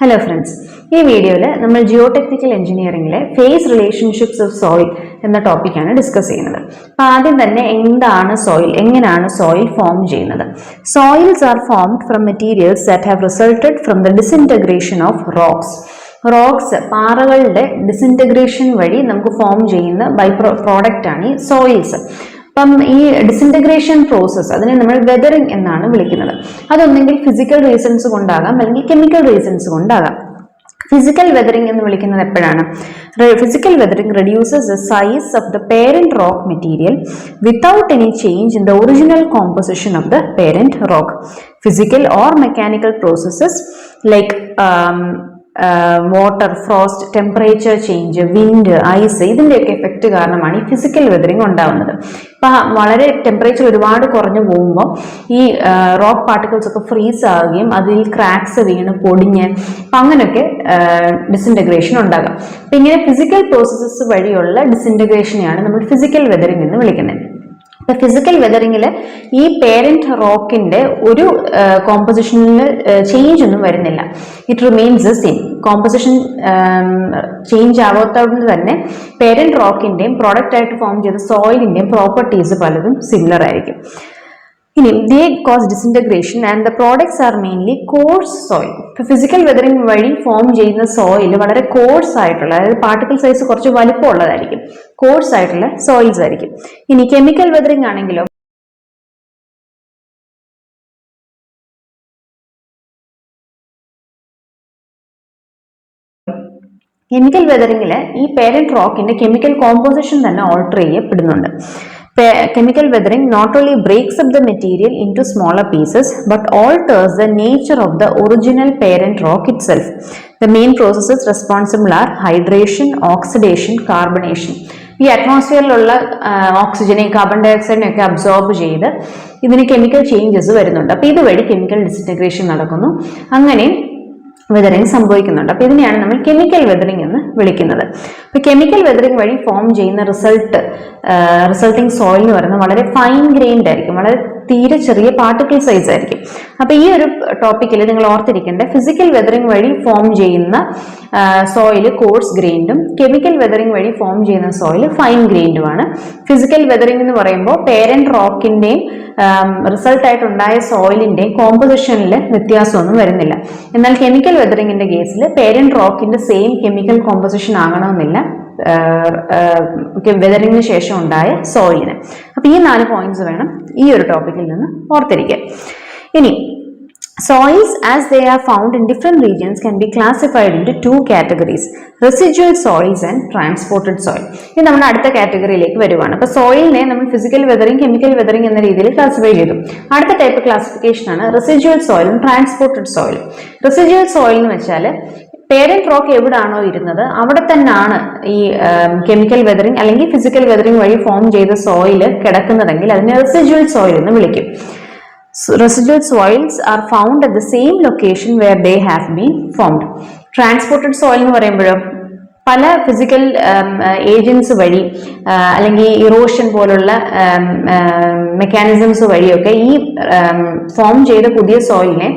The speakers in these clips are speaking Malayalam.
ഹലോ ഫ്രണ്ട്സ് ഈ വീഡിയോയിൽ നമ്മൾ ജിയോ ടെക്നിക്കൽ എഞ്ചിനീയറിംഗിലെ ഫേസ് റിലേഷൻഷിപ്സ് ഓഫ് സോയിൽ എന്ന ടോപ്പിക്കാണ് ഡിസ്കസ് ചെയ്യുന്നത്. അപ്പോൾ ആദ്യം തന്നെ എന്താണ് സോയിൽ എങ്ങനെയാണ് സോയിൽ ഫോം ചെയ്യുന്നത്? Soils are formed from materials that have resulted from the disintegration of rocks rocks പാറകളുടെ disintegration വഴി നമുക്ക് ഫോം ചെയ്യുന്ന ബൈ പ്രോഡക്റ്റ് ആണ് ഈ സോയിൽസ് അപ്പം ഈ ഡിസിന്റഗ്രേഷൻ പ്രോസസ്സ് അതിനെ നമ്മൾ വെതറിംഗ് എന്നാണ് വിളിക്കുന്നത്. അതൊന്നെങ്കിൽ ഫിസിക്കൽ റീസൺസ് കൊണ്ടാകാം അല്ലെങ്കിൽ കെമിക്കൽ റീസൺസ് കൊണ്ടാകാം. ഫിസിക്കൽ വെതറിംഗ് എന്ന് വിളിക്കുന്നത് എപ്പോഴാണ്? Physical weathering reduces the size of the parent rock material without any change in the original composition of the parent rock physical or mechanical processes like water frost temperature change wind ice ഇതിന്റെയൊക്കെ എഫക്റ്റ് കാരണമാണ് ഈ ഫിസിക്കൽ വെതറിങ് ഉണ്ടാവുന്നത്. ഇപ്പം വളരെ ടെമ്പറേച്ചർ ഒരുപാട് കുറഞ്ഞു പോകുമ്പോൾ ഈ റോക്ക് പാർട്ടിക്കിൾസ് ഒക്കെ ഫ്രീസ് ആവുകയും അതിൽ ക്രാക്സ് വീണ് പൊടിഞ്ഞ് അപ്പം അങ്ങനെയൊക്കെ ഡിസിന്റഗ്രേഷൻ ഉണ്ടാകാം. അപ്പം ഇങ്ങനെ ഫിസിക്കൽ പ്രോസസ്സസ് വഴിയുള്ള ഡിസിന്റഗ്രേഷനെയാണ് നമ്മൾ ഫിസിക്കൽ വെതറിങ് എന്ന് വിളിക്കുന്നത്. ഇപ്പൊ ഫിസിക്കൽ വെതറിങ്ങിൽ ഈ പേരന്റ് റോക്കിന്റെ ഒരു കോമ്പോസിഷനിൽ ചേഞ്ച് ഒന്നും വരുന്നില്ല. It remains same composition change ആവാത്തതുകൊണ്ട് തന്നെ പേരന്റ് റോക്കിന്റെയും പ്രോഡക്റ്റ് ആയിട്ട് ഫോം ചെയ്ത സോയിലിന്റെയും പ്രോപ്പർട്ടീസ് പലതും സിമിലർ ആയിരിക്കും. ഇനി they cause disintegration and the products are mainly coarse soil ഇപ്പോൾ ഫിസിക്കൽ വെതറിംഗ് വഴി ഫോം ചെയ്യുന്ന സോയിൽ വളരെ കോഴ്സ് ആയിട്ടുള്ള അതായത് പാർട്ടിക്കിൾ സൈസ് കുറച്ച് വലുപ്പമുള്ളതായിരിക്കും. കോഴ്സ് ആയിട്ടുള്ള സോയിൽസ് ആയിരിക്കും. ഇനി കെമിക്കൽ വെതറിംഗ് ആണെങ്കിലോ കെമിക്കൽ വെതറിംഗിൽ ഈ പേരന്റ് റോക്കിന്റെ കെമിക്കൽ കോമ്പോസിഷൻ തന്നെ ഓൾട്ടർ ചെയ്യപ്പെടുന്നുണ്ട്. Chemical weathering not only breaks up the material into smaller pieces but alters the nature of the original parent rock itself. The main processes responsible are hydration, oxidation, carbonation. ഈ അറ്റ്മോസ്ഫിയറിലുള്ള ഓക്സിജനെയും കാർബൺ ഡൈ ഓക്സൈഡിനെ ഒക്കെ അബ്സോർബ് ചെയ്ത് ഇതിന് കെമിക്കൽ ചേഞ്ചസ് വരുന്നുണ്ട് അപ്പോൾ ഇതുവഴി കെമിക്കൽ ഡിസിന്റഗ്രേഷൻ നടക്കുന്നു അങ്ങനെ വെതറിങ് സംഭവിക്കുന്നുണ്ട് അപ്പോൾ ഇതിനെയാണ് നമ്മൾ കെമിക്കൽ വെതറിങ് വിളിക്കുന്നത്. അപ്പോൾ കെമിക്കൽ വെതറിങ് വഴി ഫോം ചെയ്യുന്ന റിസൾട്ട് റിസൾട്ടിങ് സോയിൽ എന്ന് പറയുന്നത് വളരെ ഫൈൻ ഗ്രെയിൻഡ് ആയിരിക്കും. വളരെ തീരെ ചെറിയ പാർട്ടിക്കിൾ സൈസ് ആയിരിക്കും. അപ്പൊ ഈ ഒരു ടോപ്പിക്കിൽ നിങ്ങൾ ഓർത്തിരിക്കേണ്ട ഫിസിക്കൽ വെതറിംഗ് വഴി ഫോം ചെയ്യുന്ന സോയിൽ കോഴ്സ് ഗ്രെയിൻഡും കെമിക്കൽ വെതറിംഗ് വഴി ഫോം ചെയ്യുന്ന സോയിൽ ഫൈൻ ഗ്രെയിൻഡുമാണ് ഫിസിക്കൽ വെതറിംഗ് എന്ന് പറയുമ്പോൾ പേരന്റ് റോക്കിന്റെയും റിസൾട്ട് ആയിട്ടുണ്ടായ സോയിലിന്റെയും കോമ്പോസിഷനിൽ വ്യത്യാസമൊന്നും വരുന്നില്ല. എന്നാൽ കെമിക്കൽ വെതറിംഗിന്റെ കേസിൽ പേരന്റ് റോക്കിന്റെ സെയിം കെമിക്കൽ കോമ്പോസിഷൻ ആകണമെന്നില്ല. വെതറിങ്ങിന് ശേഷം ഉണ്ടായ സോയിലിന് അപ്പം ഈ നാല് പോയിന്റ്സ് വേണം ഈ ഒരു ടോപ്പിക്കിൽ നിന്ന് ഓർത്തിരിക്കാൻ. ഇനി Soils as they are found in different regions can be classified into two categories residual soils and transported soil. ഇത് നമ്മുടെ അടുത്ത കാറ്റഗറിയിലേക്ക് വരുവാണ്. അപ്പോൾ സോയിലിനെ നമ്മൾ ഫിസിക്കൽ വെതറിങ് കെമിക്കൽ വെതറിങ് എന്ന രീതിയിൽ ക്ലാസിഫൈ ചെയ്തു. അടുത്ത ടൈപ്പ് ക്ലാസിഫിക്കേഷൻ ആണ് റെസിജ്വൽ സോയിലും ട്രാൻസ്പോർട്ടഡ് സോയിലും റെസിജ്വൽ സോയിൽ എന്ന് വെച്ചാൽ പേരന്റ് റോക്ക് എവിടാണോ ഇരുന്നത് അവിടെ തന്നെയാണ് ഈ കെമിക്കൽ വെതറിങ് അല്ലെങ്കിൽ ഫിസിക്കൽ വെതറിങ് വഴി ഫോം ചെയ്ത സോയിൽ കിടക്കുന്നതെങ്കിൽ അതിനെ റെസിജ്വൽ സോയിൽ എന്ന് വിളിക്കും. Residual soils are found at the same location where they have been formed transported soil എന്ന് പറയുമ്പോഴോ പല ഫിസിക്കൽ ഏജൻസ് വഴി അല്ലെങ്കിൽ ഇറോഷൻ പോലുള്ള മെക്കാനിസംസ് വഴിയൊക്കെ ഈ ഫോം ചെയ്ത പുതിയ സോയിലിനെ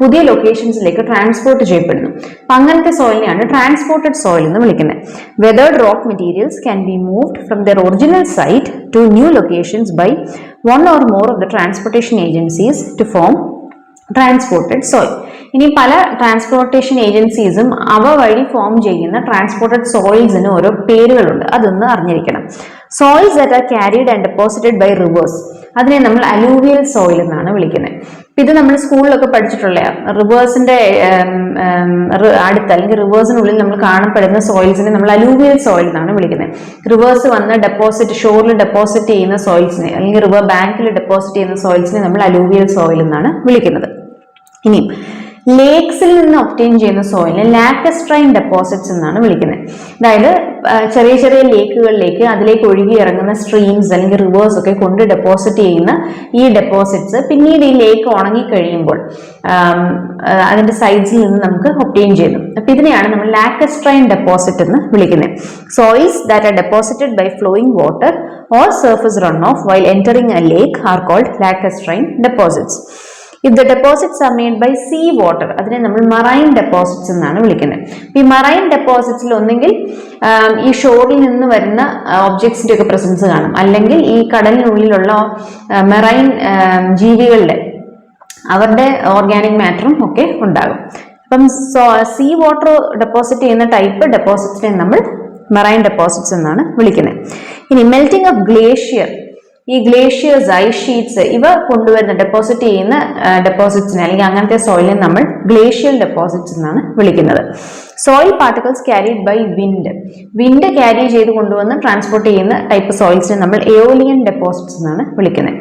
പുതിയ ലൊക്കേഷൻസിലേക്ക് ട്രാൻസ്പോർട്ട് ചെയ്യപ്പെടുന്നു. അപ്പം അങ്ങനത്തെ സോയിലിനെയാണ് ട്രാൻസ്പോർട്ടഡ് സോയിൽ എന്ന് വിളിക്കുന്നത്. Weathered rock materials can be moved from their original site to new locations by one or more of the transportation agencies to form transported soil ഇനി പല ട്രാൻസ്പോർട്ടേഷൻ ഏജൻസീസും അവ വഴി ഫോം ചെയ്യുന്ന ട്രാൻസ്പോർട്ടഡ് സോയിൽസിന് ഓരോ പേരുകളുണ്ട്. അതൊന്ന് അറിഞ്ഞിരിക്കണം. Soils that are carried and deposited by rivers അതിനെ നമ്മൾ അലൂവിയൽ സോയിൽ എന്നാണ് വിളിക്കുന്നത്. ഇത് നമ്മൾ സ്കൂളിലൊക്കെ പഠിച്ചിട്ടുള്ള റിവേഴ്സിന്റെ അടുത്ത് അല്ലെങ്കിൽ റിവേഴ്സിനുള്ളിൽ നമ്മൾ കാണപ്പെടുന്ന സോയിൽസിനെ നമ്മൾ അലൂവിയൽ സോയിൽ എന്നാണ് വിളിക്കുന്നത്. റിവേഴ്സ് വന്ന് ഡെപ്പോസിറ്റ് ഷോറിൽ ഡെപ്പോസിറ്റ് ചെയ്യുന്ന സോയിൽസിനെ അല്ലെങ്കിൽ റിവർ ബാങ്കിൽ ഡെപ്പോസിറ്റ് ചെയ്യുന്ന സോയിൽസിനെ നമ്മൾ അലൂവിയൽ സോയിൽ എന്നാണ് വിളിക്കുന്നത്. ഇനിയും ലേക്സിൽ നിന്ന് ഒപ്റ്റെയിൻ ചെയ്യുന്ന സോയിലിനെ ലാക്കസ്ട്രൈൻ ഡെപ്പോസിറ്റ്സ് എന്നാണ് വിളിക്കുന്നത്. അതായത് ചെറിയ ചെറിയ ലേക്കുകളിലേക്ക് അതിലേക്ക് ഒഴുകി ഇറങ്ങുന്ന സ്ട്രീംസ് അല്ലെങ്കിൽ റിവേഴ്സ് ഒക്കെ കൊണ്ട് ഡെപ്പോസിറ്റ് ചെയ്യുന്ന ഈ ഡെപ്പോസിറ്റ്സ് പിന്നീട് ഈ ലേക്ക് ഉണങ്ങി കഴിയുമ്പോൾ അതിന്റെ സൈഡ്സിൽ നിന്ന് നമുക്ക് ഒപ്റ്റെയിൻ ചെയ്യുന്നു. അപ്പൊ ഇതിനെയാണ് നമ്മൾ ലാക്കസ്ട്രൈൻ ഡെപ്പോസിറ്റ് എന്ന് വിളിക്കുന്നത്. Soils that are deposited by flowing water or surface run off while entering a lake are called lacustrine deposits if the deposits are made by sea water അതിനെ നമ്മൾ മറൈൻ ഡെപ്പോസിറ്റ്സ് എന്നാണ് വിളിക്കുന്നത്. ഈ മറൈൻ ഡെപ്പോസിറ്റ്സിൽ ഒന്നെങ്കിൽ ഈ ഷോറിൽ നിന്ന് വരുന്ന ഒബ്ജക്ട്സിന്റെ ഒക്കെ പ്രസൻസ് കാണും. അല്ലെങ്കിൽ ഈ കടലിനുള്ളിലുള്ള മെറൈൻ ജീവികളുടെ അവരുടെ ഓർഗാനിക് മാറ്ററും ഒക്കെ ഉണ്ടാകും. അപ്പം സീ വാട്ടർ ഡെപ്പോസിറ്റ് ചെയ്യുന്ന ടൈപ്പ് ഡെപ്പോസിറ്റിനെ നമ്മൾ മെറൈൻ ഡെപ്പോസിറ്റ്സ് എന്നാണ് വിളിക്കുന്നത്. ഇനി മെൽറ്റിംഗ് ഓഫ് ഗ്ലേഷ്യർ ഈ ഗ്ലേഷ്യേഴ്സ് ഐ ഷീറ്റ്സ് ഇവ കൊണ്ടുവരുന്ന ഡെപ്പോസിറ്റ് ചെയ്യുന്ന ഡെപ്പോസിറ്റ്സിനെ അല്ലെങ്കിൽ അങ്ങനത്തെ സോയിലിനെ നമ്മൾ ഗ്ലേഷ്യൽ ഡെപ്പോസിറ്റ്സ് എന്നാണ് വിളിക്കുന്നത്. Soil particles carried by wind wind carry ചെയ്ത് കൊണ്ടുവന്ന് ട്രാൻസ്പോർട്ട് ചെയ്യുന്ന ടൈപ്പ് സോയിൽസിനെ നമ്മൾ എയോലിയൻ ഡെപ്പോസിറ്റ്സ് എന്നാണ് വിളിക്കുന്നത്.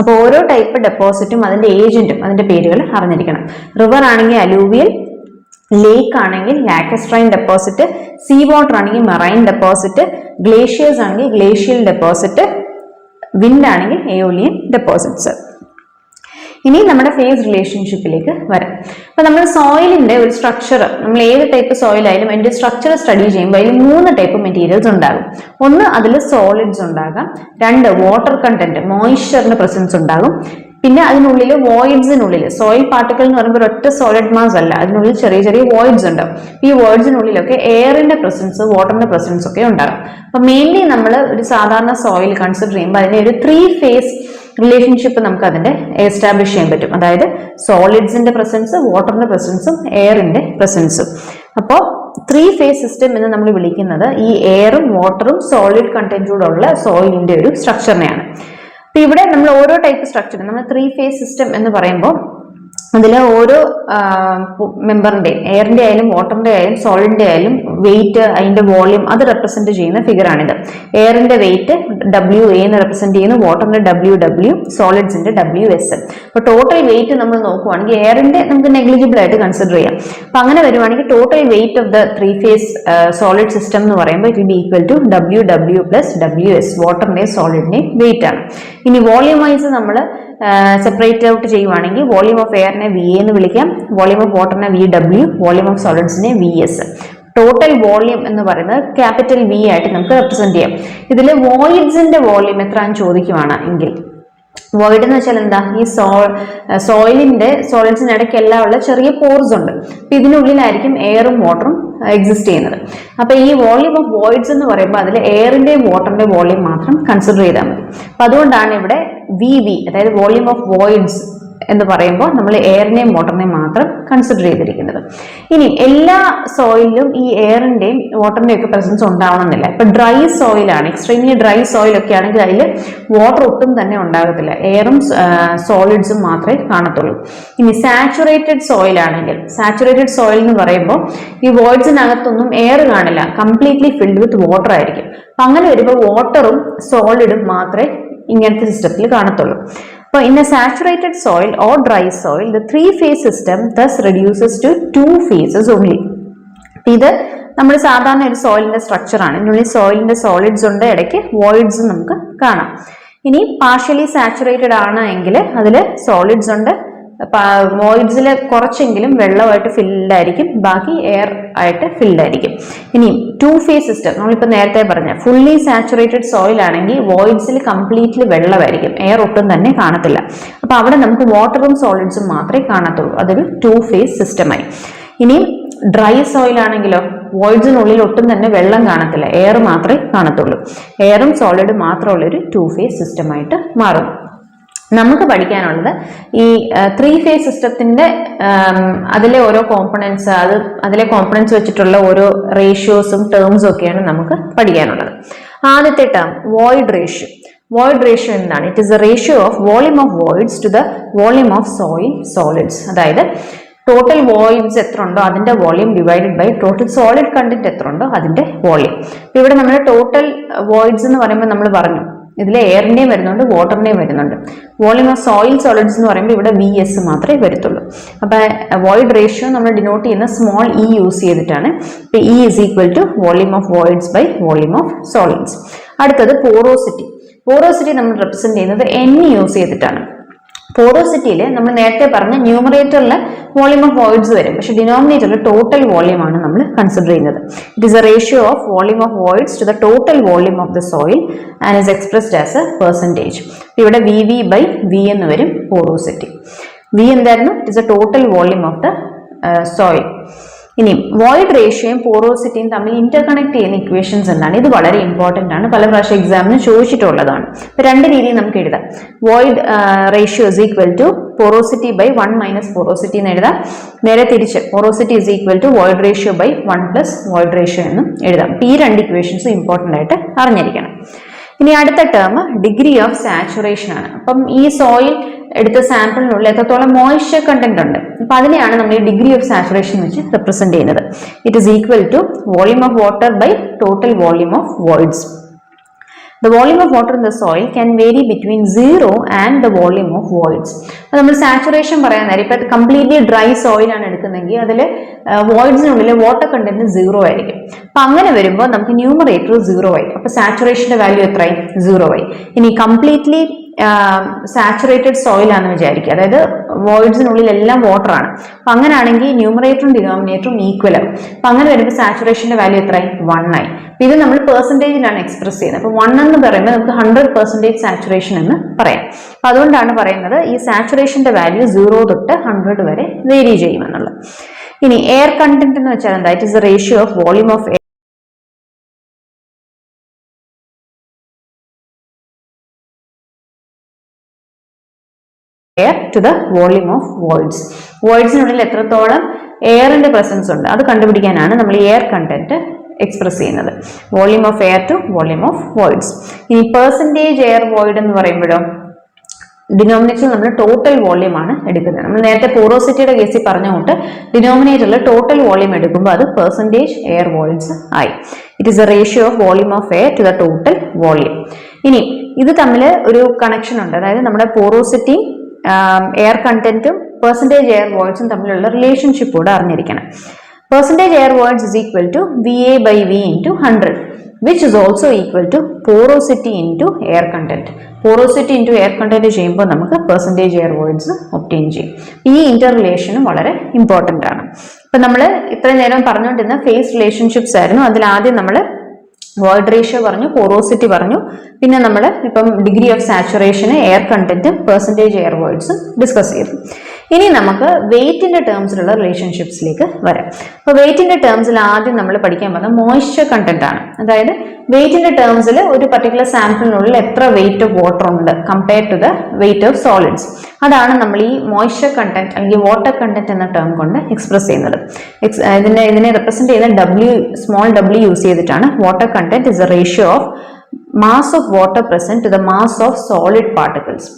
അപ്പോൾ ഓരോ ടൈപ്പ് ഡെപ്പോസിറ്റും അതിന്റെ ഏജന്റും അതിന്റെ പേരുകൾ അറിഞ്ഞിരിക്കണം. റിവർ ആണെങ്കിൽ അലൂവിയൽ ലേക്ക് ആണെങ്കിൽ ലാക്കസ്ട്രൈൻ ഡെപ്പോസിറ്റ് സീ വാട്ടർ ആണെങ്കിൽ മറൈൻ ഡെപ്പോസിറ്റ് ഗ്ലേഷ്യേഴ്സ് ആണെങ്കിൽ ഗ്ലേഷ്യൽ ഡെപ്പോസിറ്റ് വിൻഡ് ആണെങ്കിൽ എയോലിയൻ ഡെപ്പോസിറ്റ്സ് ഇനി നമ്മുടെ ഫേസ് റിലേഷൻഷിപ്പിലേക്ക് വരാം. അപ്പൊ നമ്മൾ സോയിലിന്റെ ഒരു സ്ട്രക്ചർ നമ്മൾ ഏത് ടൈപ്പ് സോയിലായാലും അതിന്റെ സ്ട്രക്ചർ സ്റ്റഡി ചെയ്യുമ്പോൾ അതിൽ മൂന്ന് ടൈപ്പ് മെറ്റീരിയൽസ് ഉണ്ടാകും. ഒന്ന് അതിൽ സോളിഡ്സ് ഉണ്ടാകാം. രണ്ട് വാട്ടർ കണ്ടന്റ് മോയിസ്ചറിന്റെ പ്രസൻസ് ഉണ്ടാകും. പിന്നെ അതിനുള്ളിൽ വോയിഡ്സിനുള്ളിൽ സോയിൽ പാർട്ടിക്കിൾ എന്ന് പറയുമ്പോൾ ഒറ്റ സോളിഡ് മാസ് അല്ല. അതിനുള്ളിൽ ചെറിയ ചെറിയ വോയിഡ്സ് ഉണ്ട്. ഈ വോയിഡ്സിനുള്ളിലൊക്കെ എയറിന്റെ പ്രസൻസ് വാട്ടറിന്റെ പ്രസൻസ് ഒക്കെ ഉണ്ടാകും. അപ്പൊ മെയിൻലി നമ്മൾ ഒരു സാധാരണ സോയിൽ കൺസിഡർ ചെയ്യുമ്പോൾ അതിനെ ഒരു ത്രീ ഫേസ് റിലേഷൻഷിപ്പ് നമുക്ക് അതിന്റെ എസ്റ്റാബ്ലിഷ് ചെയ്യാൻ പറ്റും. അതായത് സോളിഡ്സിന്റെ പ്രസൻസ് വാട്ടറിന്റെ പ്രസൻസും എയറിന്റെ പ്രസൻസും അപ്പോൾ ത്രീ ഫേസ് സിസ്റ്റം എന്ന് നമ്മൾ വിളിക്കുന്നത് ഈ എയറും വാട്ടറും സോളിഡ് കണ്ടന്റോടുള്ള സോയിലിന്റെ ഒരു സ്ട്രക്ചറിനെയാണ് ഇവിടെ നമ്മൾ ഓരോ ടൈപ്പ് സ്ട്രക്ചർ നമ്മൾ ത്രീ ഫേസ് സിസ്റ്റം എന്ന് പറയുമ്പോൾ അതിൽ ഓരോ മെമ്പറിന്റെ എയറിന്റെ ആയാലും വാട്ടറിന്റെ ആയാലും സോളിന്റെ ആയാലും വെയിറ്റ് അതിന്റെ വോളിയം അത് റെപ്രസെന്റ് ചെയ്യുന്ന ഫിഗർ ആണിത്. എയറിന്റെ വെയിറ്റ് ഡബ്ല്യു എ എന്ന് റെപ്രസെന്റ് ചെയ്യുന്നു വാട്ടറിന്റെ ഡബ്ല്യു ഡബ്ല്യു സോളിഡ്സിന്റെ ഡബ്ല്യു എസ് അപ്പോൾ ടോട്ടൽ വെയിറ്റ് നമ്മൾ നോക്കുവാണെങ്കിൽ എയറിന്റെ നമുക്ക് നെഗ്ലിജിബിൾ ആയിട്ട് കൺസിഡർ ചെയ്യാം. അപ്പോൾ അങ്ങനെ വരുവാണെങ്കിൽ total weight of the three phase solid system എന്ന് പറയുമ്പോൾ it will be equal to W W plus W S വാട്ടറിന്റെയും സോളിഡിന്റെയും വെയിറ്റ് ആണ്. ഇനി വോളിയം വൈസ് നമ്മൾ സെപ്പറേറ്റ് ഔട്ട് ചെയ്യുവാണെങ്കിൽ വോളിയം ഓഫ് എയറിനെ വി എന്ന് വിളിക്കാം. വോളിയം ഓഫ് വാട്ടറിനെ വി ഡബ്ല്യു വോളിയം ഓഫ് സോളിഡ്സിനെ വി എസ് ടോട്ടൽ വോളിയം എന്ന് പറയുന്നത് ക്യാപിറ്റൽ വി ആയിട്ട് നമുക്ക് റെപ്രസെന്റ് ചെയ്യാം. ഇതിൽ വോയിഡ്സിന്റെ വോളിയം എത്രയാണെന്ന് ചോദിക്കുവാണ് എങ്കിൽ വോയിഡ് എന്ന് വെച്ചാൽ എന്താ? ഈ സോ സോയിലിന്റെ സോയിൽസിന് ഇടയ്ക്കെല്ലാം ഉള്ള ചെറിയ പോർസ് ഉണ്ട്. അപ്പൊ ഇതിനുള്ളിലായിരിക്കും എയറും വാട്ടറും എക്സിസ്റ്റ് ചെയ്യുന്നത്. അപ്പൊ ഈ വോളിയം ഓഫ് വോയിഡ്സ് എന്ന് പറയുമ്പോൾ അതിൽ എയറിന്റെയും വാട്ടറിന്റെയും വോളിയം മാത്രം കൺസിഡർ ചെയ്താൽ മതി. അപ്പൊ അതുകൊണ്ടാണ് ഇവിടെ വി വി അതായത് വോളിയം ഓഫ് വോയിഡ്സ് എന്ന് പറയുമ്പോൾ നമ്മൾ എയറിനെയും വാട്ടറിനെയും മാത്രം കൺസിഡർ ചെയ്തിരിക്കുന്നത്. ഇനി എല്ലാ സോയിലും ഈ എയറിന്റെയും വാട്ടറിന്റെയും ഒക്കെ പ്രസൻസ് ഉണ്ടാവണമെന്നില്ല. ഇപ്പം ഡ്രൈ സോയിലാണ് എക്സ്ട്രീംലി ഡ്രൈ സോയിലൊക്കെ ആണെങ്കിൽ അതിൽ വാട്ടർ ഒട്ടും തന്നെ ഉണ്ടാകത്തില്ല. എയറും സോളിഡ്സും മാത്രമേ കാണത്തുള്ളൂ. ഇനി സാച്ചുറേറ്റഡ് സോയിലാണെങ്കിൽ സാച്ചുറേറ്റഡ് സോയിൽ എന്ന് പറയുമ്പോൾ ഈ വോയിഡ്സിനകത്തൊന്നും എയർ കാണില്ല. കംപ്ലീറ്റ്ലി ഫിൽഡ് വിത്ത് വാട്ടർ ആയിരിക്കും. അപ്പം അങ്ങനെ വരുമ്പോൾ വാട്ടറും സോളിഡും മാത്രമേ ഇങ്ങനത്തെ സിസ്റ്റത്തിൽ കാണത്തുള്ളൂ. അപ്പോൾ in a saturated soil or dry soil the three phase system thus reduces to two phases only ഇത് നമ്മൾ സാധാരണ ഒരു സോയിലിന്റെ സ്ട്രക്ചർ ആണ്. ഇതിനുള്ളിൽ സോയിലിന്റെ സോളിഡ്സ് ഉണ്ട്. ഇടയ്ക്ക് വോയിഡ്സ് നമുക്ക് കാണാം. ഇനി പാർഷ്യലി സാച്ചുറേറ്റഡ് ആണ് എങ്കിൽ അതിൽ സോളിഡ്സ് ഉണ്ട്. വോയിഡ്സിൽ കുറച്ചെങ്കിലും വെള്ളമായിട്ട് ഫിൽഡ് ആയിരിക്കും ബാക്കി എയർ ആയിട്ട് ഫിൽഡ് ആയിരിക്കും ഇനി ടു ഫേസ് സിസ്റ്റം നമ്മളിപ്പോൾ നേരത്തെ പറഞ്ഞ ഫുള്ളി സാച്ചുറേറ്റഡ് സോയിൽ ആണെങ്കിൽ വോയിഡ്സിൽ കംപ്ലീറ്റ്ലി വെള്ളമായിരിക്കും. എയർ ഒട്ടും തന്നെ കാണത്തില്ല. അപ്പോൾ അവിടെ നമുക്ക് വാട്ടറും സോളിഡ്സും മാത്രമേ കാണത്തുള്ളൂ. അതൊരു ടു ഫേസ് സിസ്റ്റമായി. ഇനി ഡ്രൈ സോയിൽ ആണെങ്കിലോ വോയിഡ്സിനുള്ളിൽ ഒട്ടും തന്നെ വെള്ളം കാണത്തില്ല. എയർ മാത്രമേ കാണത്തുള്ളൂ. എയറും സോളിഡും മാത്രമുള്ള ഒരു ടു ഫേസ് സിസ്റ്റമായിട്ട് മാറും. നമുക്ക് പഠിക്കാനുള്ളത് ഈ ത്രീ ഫേസ് സിസ്റ്റത്തിന്റെ അതിലെ ഓരോ കോമ്പണൻസ് അത് അതിലെ കോമ്പണൻസ് വെച്ചിട്ടുള്ള ഓരോ റേഷ്യോസും ടേംസും ഒക്കെയാണ് നമുക്ക് പഠിക്കാനുള്ളത്. ആദ്യത്തെ term void ratio void ratio എന്താണ്? It is the ratio of volume of voids to the volume of soil solids അതായത് ടോട്ടൽ വോയിഡ്സ് എത്ര ഉണ്ടോ അതിന്റെ volume divided by total solid content എത്ര ഉണ്ടോ അതിന്റെ വോളിയം ഇവിടെ നമ്മൾ ടോട്ടൽ വോയിഡ്സ് എന്ന് പറയുമ്പോൾ നമ്മൾ പറഞ്ഞു ഇതിൽ എയറിന്റെയും വരുന്നുണ്ട് വാട്ടറിന്റെയും വരുന്നുണ്ട്. വോളിയം ഓഫ് സോയിൽ സോളിഡ്സ് എന്ന് പറയുമ്പോൾ ഇവിടെ വി എസ് മാത്രമേ വരത്തുള്ളൂ. അപ്പോൾ വോയിഡ് റേഷ്യോ നമ്മൾ ഡിനോട്ട് ചെയ്യുന്ന സ്മോൾ ഇ യൂസ് ചെയ്തിട്ടാണ് ഇപ്പം E is equal to volume of voids by volume of solids അടുത്തത് പോറോസിറ്റി പോറോസിറ്റി നമ്മൾ റെപ്രസെന്റ് ചെയ്യുന്നത് എൻ യൂസ് ചെയ്തിട്ടാണ്. പോറോസിറ്റിയിൽ നമ്മൾ നേരത്തെ പറഞ്ഞ ന്യൂമറേറ്ററിൽ വോളിയം ഓഫ് വോയിഡ്സ് വരും. പക്ഷേ ഡിനോമിനേറ്ററിൽ ടോട്ടൽ വോളിയം ആണ് നമ്മൾ കൺസിഡർ ചെയ്യുന്നത്. It is a ratio of volume of voids to the total volume of the soil and is expressed as a percentage ഇവിടെ വി വി ബൈ വി എന്ന് വരും പോറോസിറ്റി വി എന്തായിരുന്നു? It is a total volume of the soil ഇനി വോയിഡ് റേഷ്യോയും പോറോസിറ്റിയും തമ്മിൽ ഇന്റർ കണക്ട് ചെയ്യുന്ന ഇക്വേഷൻസ് എന്താണ്? ഇത് വളരെ ഇമ്പോർട്ടന്റ് ആണ്. പല പ്രാവശ്യം എക്സാമിന് ചോദിച്ചിട്ടുള്ളതാണ്. രണ്ട് രീതിയിൽ നമുക്ക് എഴുതാം. Void ratio is equal to porosity by one minus porosity എന്ന് എഴുതാം. നേരെ തിരിച്ച് porosity is equal to void ratio by one plus void ratio എന്നും എഴുതാം. ഈ രണ്ട് ഇക്വേഷൻസും ഇമ്പോർട്ടന്റ് ആയിട്ട് അറിഞ്ഞിരിക്കണം. ഇനി അടുത്ത ടേം ഡിഗ്രി ഓഫ് സാച്ചുറേഷൻ ആണ്. അപ്പം ഈ സോയിൽ എടുത്ത സാമ്പിളിനുള്ളിൽ എത്രത്തോളം മോയ്സ്ചർ കണ്ടന്റ് ഉണ്ട്? അപ്പൊ അതിനെയാണ് നമ്മൾ ഈ ഡിഗ്രി ഓഫ് സാച്ചുറേഷൻ വെച്ച് റെപ്രസെന്റ് ചെയ്യുന്നത്. It is equal to volume of water by total volume of voids the volume of water in the soil can vary between zero and the volume of voids നമ്മൾ സാച്ചുറേഷൻ പറയാൻ നേരം ഇപ്പൊ കംപ്ലീറ്റ്ലി ഡ്രൈ സോയിൽ ആണ് എടുക്കുന്നെങ്കിൽ അതിൽ വോയിഡ്സിനുള്ളിൽ വാട്ടർ കണ്ടന്റ് സീറോ ആയിരിക്കും. അപ്പൊ അങ്ങനെ വരുമ്പോൾ നമുക്ക് ന്യൂമറേറ്റർ സീറോ ആയി. അപ്പൊ സാച്ചുറേഷന്റെ വാല്യൂ എത്രയായി? സീറോ ആയി. ഇനി കംപ്ലീറ്റ്ലി സാച്ചുറേറ്റഡ് സോയിൽ ആണെന്ന് വിചാരിക്കുക. അതായത് വോയിഡ്സിനുള്ളിൽ എല്ലാം ആണ്. അപ്പൊ അങ്ങനെയാണെങ്കിൽ ന്യൂമറേറ്ററും ഡിനോമിനേറ്ററും ഈക്വൽ ആവും. അപ്പൊ അങ്ങനെ വരുമ്പോൾ സാച്ചുറേഷന്റെ വാല്യൂ എത്രയായി? വൺ ആയി. ഇത് നമ്മൾ പെർസെന്റേജിലാണ് എക്സ്പ്രസ് ചെയ്യുന്നത്. അപ്പൊ വൺ എന്ന് പറയുമ്പോൾ നമുക്ക് ഹൺഡ്രഡ് പെർസെന്റേജ് സാച്ചുറേഷൻ എന്ന് പറയാം. അപ്പൊ അതുകൊണ്ടാണ് പറയുന്നത് ഈ സാച്ചുറേഷന്റെ വാല്യൂ സീറോ തൊട്ട് ഹൺഡ്രഡ് വരെ വേരി ചെയ്യുമെന്നുള്ളത്. ഇനി എയർ കണ്ടന്റ് എന്ന് വെച്ചാൽ എന്താ? It is ratio of volume of air to the volume of voids വോയിഡ്സിനുള്ളിൽ എത്രത്തോളം എയറിന്റെ പ്രസൻസ് ഉണ്ട്? അത് കണ്ടുപിടിക്കാനാണ് നമ്മൾ എയർ കണ്ടന്റ് എക്സ്പ്രസ് ചെയ്യുന്നത്. Volume of air to volume of voids ഇനി പെർസെന്റേജ് എയർ വോയിഡ് എന്ന് പറയുമ്പോഴോ? ഡിനോമിനേറ്ററിൽ നമ്മൾ ടോട്ടൽ വോളിയം ആണ് എടുക്കുന്നത്. നമ്മൾ നേരത്തെ പോറോസിറ്റിയുടെ കേസിൽ പറഞ്ഞുകൊണ്ട് ഡിനോമിനേറ്ററിൽ ടോട്ടൽ വോളിയം എടുക്കുമ്പോൾ അത് പെർസെന്റേജ് എയർ വോൾസ് ആയി. It is a ratio of volume of air to the total volume ഇനി ഇത് തമ്മിൽ ഒരു കണക്ഷൻ ഉണ്ട്. അതായത് നമ്മുടെ പോറോസിറ്റിയും എയർ കണ്ടന്റും പെർസെന്റേജ് എയർ വോയിഡ്സും തമ്മിലുള്ള റിലേഷൻഷിപ്പ് കൂടെ അറിഞ്ഞിരിക്കണം. Percentage air voids is equal to V A by V into hundred which is also equal to porosity into air content porosity into air content ചെയ്യുമ്പോൾ നമുക്ക് പെർസെന്റേജ് എയർ വോയിഡ്സ് ഒപ്റ്റെയിൻ ചെയ്യും. ഈ ഇന്റർ റിലേഷനും വളരെ ഇമ്പോർട്ടന്റ് ആണ്. ഇപ്പം നമ്മൾ ഇത്രയും നേരം പറഞ്ഞുകൊണ്ടിരുന്ന ഫേസ് റിലേഷൻഷിപ്സ് ആയിരുന്നു. അതിൽ ആദ്യം നമ്മൾ വോയിഡ് റേഷ്യോ പറഞ്ഞു പോറോസിറ്റി പറഞ്ഞു. പിന്നെ നമ്മൾ ഇപ്പം ഡിഗ്രി ഓഫ് സാച്ചുറേഷന് എയർ കണ്ടന്റും പെർസെന്റേജ് എയർ വോയിഡ്സും ഡിസ്കസ് ചെയ്തു. ഇനി നമുക്ക് വെയിറ്റിന്റെ ടേംസിലുള്ള റിലേഷൻഷിപ്സിലേക്ക് വരാം. അപ്പോൾ വെയിറ്റിന്റെ ടേംസിൽ ആദ്യം നമ്മൾ പഠിക്കാൻ പോകുന്നത് മോയ്സ്ചർ കണ്ടന്റ് ആണ്. അതായത് വെയിറ്റിന്റെ ടേംസിൽ ഒരു പർട്ടിക്കുലർ സാമ്പിളിനുള്ളിൽ എത്ര വെയിറ്റ് ഓഫ് വാട്ടർ ഉണ്ട് compare to the weight of solids അതാണ് നമ്മൾ ഈ മോയ്സ്ചർ കണ്ടന്റ് അല്ലെങ്കിൽ വാട്ടർ കണ്ടന്റ് എന്ന ടേം കൊണ്ട് എക്സ്പ്രസ് ചെയ്യുന്നത്. ഇതിനെ ഇതിനെ റെപ്രസെന്റ് ചെയ്യുന്ന ഡബ്ല്യു സ്മോൾ ഡബ്ല്യു യൂസ് ചെയ്തിട്ടാണ് water content is a ratio of mass of water present to the mass of solid particles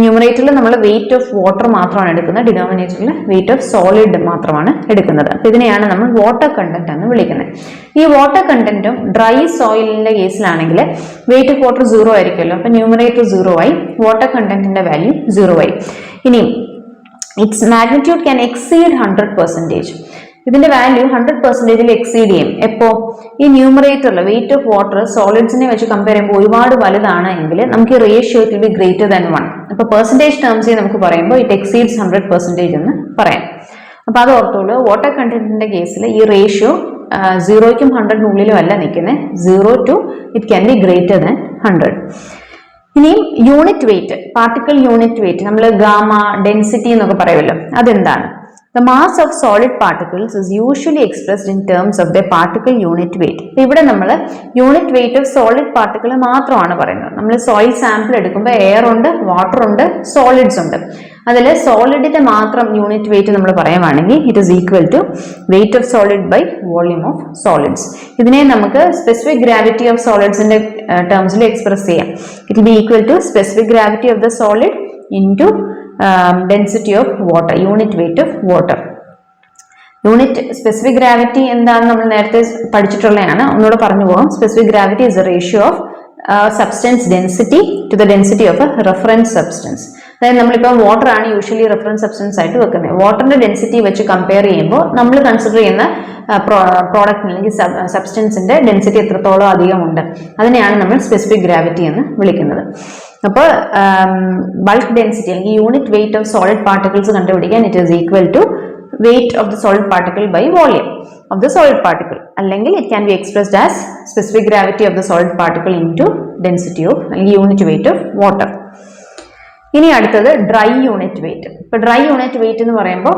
ന്യൂമറേറ്ററിൽ നമ്മൾ വെയിറ്റ് ഓഫ് വാട്ടർ മാത്രമാണ് എടുക്കുന്നത് ഡിനോമിനേറ്ററിൽ വെയിറ്റ് ഓഫ് സോളിഡ് മാത്രമാണ് എടുക്കുന്നത്. അപ്പൊ ഇതിനെയാണ് നമ്മൾ വാട്ടർ കണ്ടന്റ് എന്ന് വിളിക്കുന്നത്. ഈ വാട്ടർ കണ്ടന്റും ഡ്രൈ സോയിലിന്റെ കേസിലാണെങ്കിൽ വെയിറ്റ് ഓഫ് വാട്ടർ സീറോ ആയിരിക്കുമല്ലോ. അപ്പൊ ന്യൂമറേറ്റർ സീറോ ആയി വാട്ടർ കണ്ടന്റിന്റെ വാല്യൂ സീറോ ആയി. ഇനിയും its magnitude can exceed hundred percentage ഇതിന്റെ വാല്യൂ ഹൺഡ്രഡ് പെർസെന്റേജിൽ എക്സീഡ് ചെയ്യും. എപ്പോ? ഈ ന്യൂമറേറ്ററിൽ വെയിറ്റ് ഓഫ് വാട്ടർ സോളിഡ്സിനെ വെച്ച് കമ്പയർ ചെയ്യുമ്പോൾ ഒരുപാട് വലുതാണ് എങ്കിൽ നമുക്ക് ഈ ratio it be greater than one അപ്പൊ പെർസെന്റേജ് ടേംസിൽ നമുക്ക് പറയുമ്പോൾ ഇറ്റ് എക്സീഡ്സ് ഹൺഡ്രഡ് പെർസെന്റേജ് എന്ന് പറയാം. അപ്പൊ അത് ഓർത്തോളൂ വാട്ടർ കണ്ടന്റിന്റെ കേസിൽ ഈ റേഷ്യോ സീറോയ്ക്കും ഹൺഡ്രഡിനുള്ളിലും അല്ല നിൽക്കുന്നത് zero to it can be greater than hundred ഇനിയും unit weight particle unit weight നമ്മൾ ഗാമ ഡെൻസിറ്റി എന്നൊക്കെ പറയുമല്ലോ അതെന്താണ്? The mass of solid particles is usually expressed in terms of the particle unit weight ഇവിടെ നമ്മൾ unit weight of solid particle മാത്രമാണ് പറയുന്നത്. നമ്മൾ സോയിൽ സാമ്പിൾ എടുക്കുമ്പോൾ എയർ ഉണ്ട് വാട്ടർ ഉണ്ട് സോളിഡ്സ് ഉണ്ട്. അതിൽ സോളിഡിന്റെ മാത്രം യൂണിറ്റ് വെയിറ്റ് നമ്മൾ പറയുവാണെങ്കിൽ it is equal to weight of solid by volume of solids ഇതിനെ നമുക്ക് സ്പെസിഫിക് ഗ്രാവിറ്റി ഓഫ് സോളിഡ്സിന്റെ ടേംസിൽ എക്സ്പ്രസ് ചെയ്യാം. It be equal to specific gravity of the solid into density of water unit weight of water unit specific gravity എന്താണെന്ന് നമ്മൾ നേരത്തെ പഠിച്ചിട്ടുള്ളതാണ്. ഒന്നുകൂടെ പറഞ്ഞു പോകാം specific gravity is a ratio of substance density to the density of a reference substance അതായത് നമ്മളിപ്പോൾ വാട്ടർ ആണ് യൂഷ്വലി റെഫറൻസ് സബ്സ്റ്റൻസ് ആയിട്ട് വെക്കുന്നത്. വാട്ടറിന്റെ ഡെൻസിറ്റി വെച്ച് കമ്പയർ ചെയ്യുമ്പോൾ നമ്മൾ കൺസിഡർ ചെയ്യുന്ന പ്രോഡക്റ്റിന് അല്ലെങ്കിൽ സബ്സ്റ്റൻസിന്റെ ഡെൻസിറ്റി എത്രത്തോളം അധികമുണ്ട് അതിനെയാണ് നമ്മൾ സ്പെസിഫിക് ഗ്രാവിറ്റി എന്ന് വിളിക്കുന്നത്. അപ്പോൾ ബൾക്ക് ഡെൻസിറ്റി അല്ലെങ്കിൽ unit weight of solid particles കണ്ടുപിടിക്കാൻ it is equal to weight of the solid particle by volume of the solid particle അല്ലെങ്കിൽ it can be expressed as specific gravity of the solid particle into density of അല്ലെങ്കിൽ യൂണിറ്റ് വെയിറ്റ് ഓഫ് വാട്ടർ ഇനി അടുത്തത് ഡ്രൈ യൂണിറ്റ് വെയിറ്റ് ഇപ്പൊ ഡ്രൈ യൂണിറ്റ് വെയിറ്റ് എന്ന് പറയുമ്പോൾ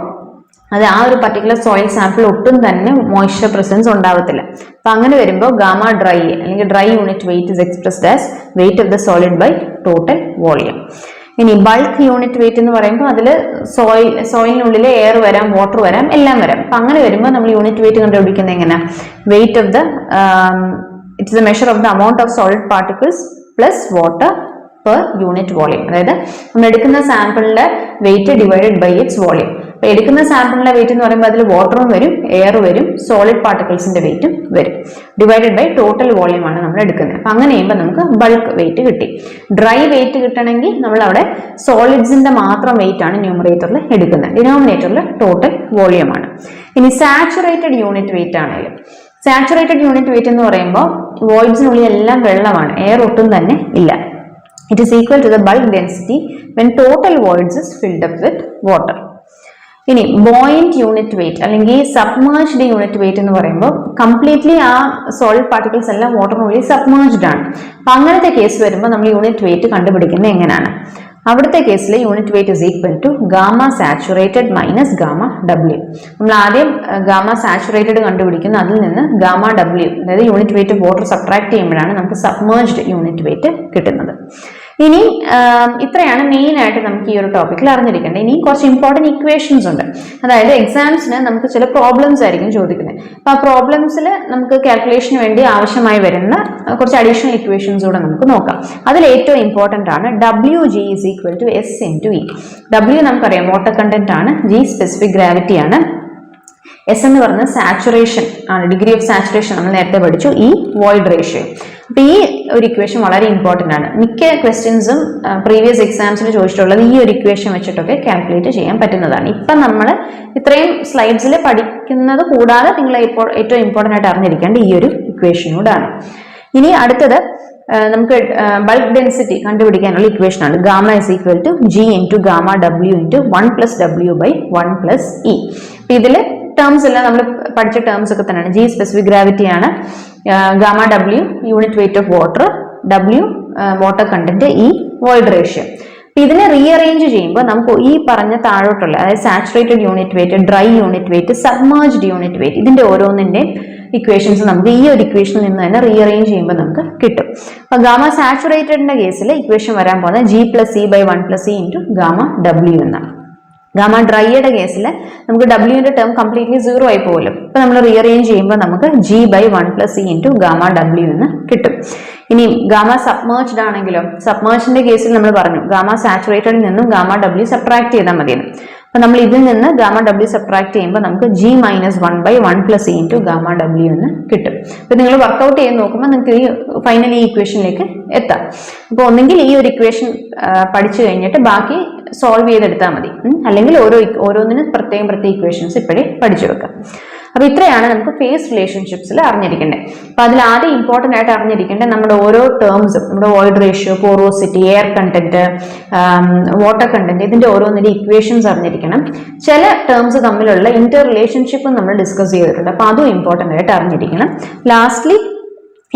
അത് ആ ഒരു പർട്ടിക്കുലർ സോയിൽ സാമ്പിൾ ഒട്ടും തന്നെ മോയ്സ്ചർ പ്രസൻസ് ഉണ്ടാവത്തില്ല. അപ്പൊ അങ്ങനെ വരുമ്പോൾ ഗാമ ഡ്രൈ അല്ലെങ്കിൽ dry unit weight is expressed as weight of the solid by total volume ഇനി ബൾക്ക് യൂണിറ്റ് വെയിറ്റ് എന്ന് പറയുമ്പോൾ അതിൽ സോയിൽ സോയിലിനുള്ളിൽ എയർ വരാം വാട്ടർ വരാം എല്ലാം വരാം. അപ്പൊ അങ്ങനെ വരുമ്പോൾ നമ്മൾ യൂണിറ്റ് വെയിറ്റ് കണ്ടുപിടിക്കുന്നത് എങ്ങനെ? Weight of the its the measure of the amount of solid particles plus water per unit volume അതായത് നമ്മൾ എടുക്കുന്ന സാമ്പിളിന്റെ weight divided by its volume അപ്പൊ എടുക്കുന്ന സാമ്പിളിന്റെ വെയിറ്റ് എന്ന് പറയുമ്പോൾ അതിൽ വാട്ടറും വരും എയർ വരും സോളിഡ് പാർട്ടിക്കിൾസിന്റെ വെയിറ്റും വരും. ഡിവൈഡഡ് ബൈ ടോട്ടൽ വോളിയം ആണ് നമ്മൾ എടുക്കുന്നത്. അപ്പൊ അങ്ങനെ ചെയ്യുമ്പോൾ നമുക്ക് ബൾക്ക് വെയിറ്റ് കിട്ടി. ഡ്രൈ വെയിറ്റ് കിട്ടണമെങ്കിൽ നമ്മൾ അവിടെ സോളിഡ്സിന്റെ മാത്രം വെയിറ്റ് ആണ് ന്യൂമറേറ്ററിൽ എടുക്കുന്നത്. ഡിനോമിനേറ്ററിൽ ടോട്ടൽ വോളിയം ആണ്. ഇനി സാച്ചുറേറ്റഡ് യൂണിറ്റ് വെയിറ്റ് ആണെങ്കിലും സാച്ചുറേറ്റഡ് യൂണിറ്റ് വെയിറ്റ് എന്ന് പറയുമ്പോൾ വോയിഡ്സിനുള്ളിൽ എല്ലാം വെള്ളമാണ്. എയർ ഒട്ടും തന്നെ ഇല്ല. It is equal to the bulk density when total voids is filled up with water ഇനി ബോയിന്റ് യൂണിറ്റ് വെയിറ്റ് അല്ലെങ്കിൽ സബ്മേർജ്ഡ് യൂണിറ്റ് വെയിറ്റ് എന്ന് പറയുമ്പോൾ കംപ്ലീറ്റ്ലി ആ സോളിഡ് പാർട്ടിക്കിൾസ് എല്ലാം വാട്ടറിനുള്ളിൽ സബ്മേർജ്ഡ് ആണ്. അപ്പൊ അങ്ങനത്തെ കേസ് വരുമ്പോൾ നമ്മൾ യൂണിറ്റ് വെയിറ്റ് കണ്ടുപിടിക്കുന്നത് എങ്ങനെയാണ്? അവിടുത്തെ കേസിൽ unit weight is equal to gamma saturated minus gamma W നമ്മൾ ആദ്യം ഗാമ സാച്ചുറേറ്റഡ് കണ്ടുപിടിക്കുന്നു. അതിൽ നിന്ന് ഗാമ ഡബ്ല്യു അതായത് യൂണിറ്റ് വെയിറ്റ് വാട്ടർ സബ്ട്രാക്ട് ചെയ്യുമ്പോഴാണ് നമുക്ക് സബ്മേർജ്ഡ് യൂണിറ്റ് വെയിറ്റ് കിട്ടുന്നത്. ഇനി ഇത്രയാണ് മെയിൻ ആയിട്ട് നമുക്ക് ഈ ഒരു ടോപ്പിക്കിൽ അറിഞ്ഞിരിക്കേണ്ടത്. ഇനി കുറച്ച് ഇമ്പോർട്ടന്റ് ഇക്വേഷൻസ് ഉണ്ട്. അതായത് എക്സാംസിന് നമുക്ക് ചില പ്രോബ്ലംസ് ആയിരിക്കും ചോദിക്കുന്നത്. അപ്പൊ ആ പ്രോബ്ലംസിൽ നമുക്ക് കാൽക്കുലേഷന് വേണ്ടി ആവശ്യമായി വരുന്ന കുറച്ച് അഡീഷണൽ ഇക്വേഷൻസ് കൂടെ നമുക്ക് നോക്കാം. അതിൽ ഏറ്റവും ഇമ്പോർട്ടന്റ് ആണ് W G is equal to S into E W നമുക്കറിയാം വാട്ടർ കണ്ടന്റ് ആണ് ജി സ്പെസിഫിക് ഗ്രാവിറ്റി ആണ്. എസ് എന്ന് പറഞ്ഞ സാച്ചുറേഷൻ ആണ്. ഡിഗ്രി ഓഫ് സാച്ചുറേഷൻ നമ്മൾ നേരത്തെ പഠിച്ചു. ഈ വോയിഡ് റേഷ്യോ അപ്പൊ ഈ ഒരു ഇക്വേഷൻ വളരെ ഇമ്പോർട്ടന്റ് ആണ്. മിക്ക ക്വസ്റ്റ്യൻസും പ്രീവിയസ് എക്സാംസിന് ചോദിച്ചിട്ടുള്ളത് ഈ ഒരു ഇക്വേഷൻ വെച്ചിട്ടൊക്കെ കാൽക്കുലേറ്റ് ചെയ്യാൻ പറ്റുന്നതാണ്. ഇപ്പം നമ്മൾ ഇത്രയും സ്ലൈഡ്സിൽ പഠിക്കുന്നത് കൂടാതെ നിങ്ങൾ ഇപ്പോൾ ഏറ്റവും ഇമ്പോർട്ടന്റ് ആയിട്ട് അറിഞ്ഞിരിക്കേണ്ട ഈ ഒരു ഇക്വേഷനോടാണ് ഇനി അടുത്തത് നമുക്ക് ബൾക്ക് ഡെൻസിറ്റി കണ്ടുപിടിക്കാനുള്ള ഇക്വേഷൻ ആണ്. Gamma is equal to G into gamma W into one plus W by one plus E ഇതിൽ ടേംസ് എല്ലാം നമ്മൾ പഠിച്ച ടേംസ് ഒക്കെ തന്നെയാണ്. ജി സ്പെസിഫിക് ഗ്രാവിറ്റി ആണ്. Gamma W unit weight of water W water content E void ratio അപ്പൊ ഇതിനെ റീഅറേഞ്ച് ചെയ്യുമ്പോൾ നമുക്ക് ഈ പറഞ്ഞ താഴോട്ടുള്ള അതായത് saturated unit weight dry unit weight submerged unit weight ഇതിന്റെ ഓരോന്നിന്റെയും ഇക്വേഷൻസ് നമുക്ക് ഈ ഒരു ഇക്വേഷനിൽ നിന്ന് തന്നെ റീഅറേഞ്ച് ചെയ്യുമ്പോൾ നമുക്ക് കിട്ടും. അപ്പൊ ഗാമ സാച്ചുറേറ്റഡിന്റെ കേസിൽ ഇക്വേഷൻ വരാൻ പോകുന്നത് G plus C by one plus C into gamma W എന്നാണ്. ഗാമ ഡ്രൈയുടെ കേസിൽ നമുക്ക് ഡബ്ല്യുവിന്റെ ടേം കംപ്ലീറ്റ്ലി സീറോ ആയി പോകുമല്ലോ ഇപ്പൊ നമ്മൾ റീഅറേഞ്ച് ചെയ്യുമ്പോൾ നമുക്ക് G by one plus C into gamma W എന്ന് കിട്ടും. ഇനി ഗാമ സബ്മേർജ്ഡ് ആണെങ്കിലും സബ്മേർജിന്റെ കേസിൽ നമ്മൾ പറഞ്ഞു ഗാമ സാച്ചുറേറ്റഡിൽ നിന്നും ഗാമ ഡബ്ല്യു സബ്ട്രാക്ട് ചെയ്താൽ മതിയെന്ന്. അപ്പൊ നമ്മൾ ഇതിൽ നിന്ന് ഗാമ ഡബ്ല്യു സബ്ട്രാക്ട് ചെയ്യുമ്പോൾ നമുക്ക് G minus one by one plus E into gamma W എന്ന് കിട്ടും. അപ്പൊ നിങ്ങൾ വർക്കൗട്ട് ചെയ്ത് നോക്കുമ്പോൾ നിങ്ങൾക്ക് ഈ ഫൈനൽ ഈ ഇക്വേഷനിലേക്ക് എത്താം. അപ്പോൾ ഒന്നെങ്കിൽ ഈ ഒരു ഇക്വേഷൻ പഠിച്ചു കഴിഞ്ഞിട്ട് ബാക്കി സോൾവ് ചെയ്തെടുത്താൽ മതി. അല്ലെങ്കിൽ ഓരോ ഓരോന്നിനും പ്രത്യേകം പ്രത്യേക ഇക്വേഷൻസ് ഇപ്പോഴേ പഠിച്ചു വെക്കാം. അപ്പൊ ഇത്രയാണ് നമുക്ക് ഫേസ് റിലേഷൻഷിപ്സിൽ അറിഞ്ഞിരിക്കേണ്ടത്. അപ്പോൾ അതിൽ ആദ്യം ഇമ്പോർട്ടന്റ് ആയിട്ട് അറിഞ്ഞിരിക്കേണ്ടത് നമ്മുടെ ഓരോ ടേംസും നമ്മുടെ void ratio porosity air content water content ഇതിന്റെ ഓരോന്നിന്റെ ഇക്വേഷൻസ് അറിഞ്ഞിരിക്കണം. ചില ടേംസ് തമ്മിലുള്ള ഇന്റർ റിലേഷൻഷിപ്പും നമ്മൾ ഡിസ്കസ് ചെയ്തിട്ടുണ്ട്. അപ്പോൾ അതും ഇമ്പോർട്ടന്റ് ആയിട്ട് അറിഞ്ഞിരിക്കണം. ലാസ്റ്റ്ലി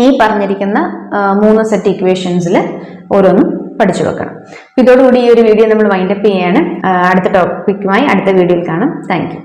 ഈ പറഞ്ഞിരിക്കുന്ന മൂന്ന് സെറ്റ് ഇക്വേഷൻസിൽ ഓരോന്നും പഠിച്ചു വെക്കണം. ഇതോടുകൂടി ഈ ഒരു വീഡിയോ നമ്മൾ വൈൻഡപ്പ് ചെയ്യാണ്. അടുത്ത ടോപ്പിക്കുമായി അടുത്ത വീഡിയോയിൽ കാണാം. താങ്ക്